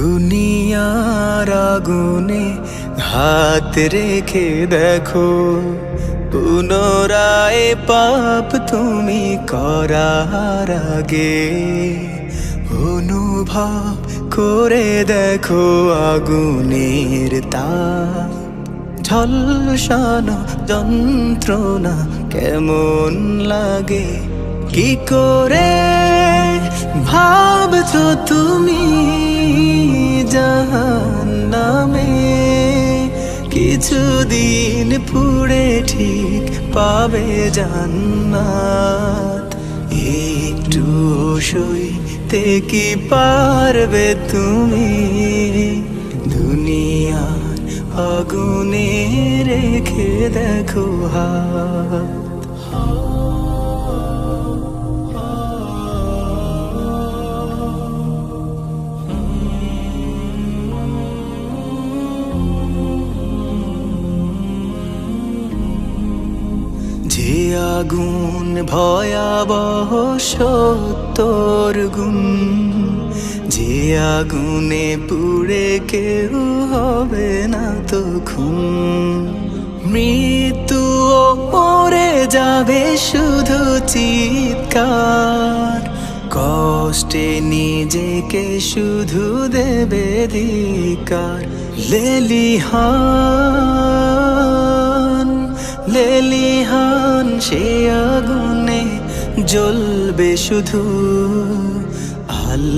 দুনিয়ার আগুনে হাত রেখে দেখো, পুনরায় পাপ তুমি করার আগে অনুভব করে দেখো আগুনের তাপ। ঝলসানো যন্ত্রণা কেমন লাগে? কি করে ভাবছ তুমি? কিছুদিন পুড়ে ঠিক পাবে জান্নাত। একটু সইতে কি পারবে তুমি? দুনিয়ার আগুনে রেখে দেখো হাত। যে আগুন ভয়াবহ সত্তর গুণ। যে আগুনে পুড়ে কেউ হবে না তো খুন মৃত্যু পরে যাবে শুধু চিৎকার। কষ্টে নিজেকে শুধু দেবে ধিকার লেলিহান লেলিহান সে আগুনে জ্বলবে শুধু আল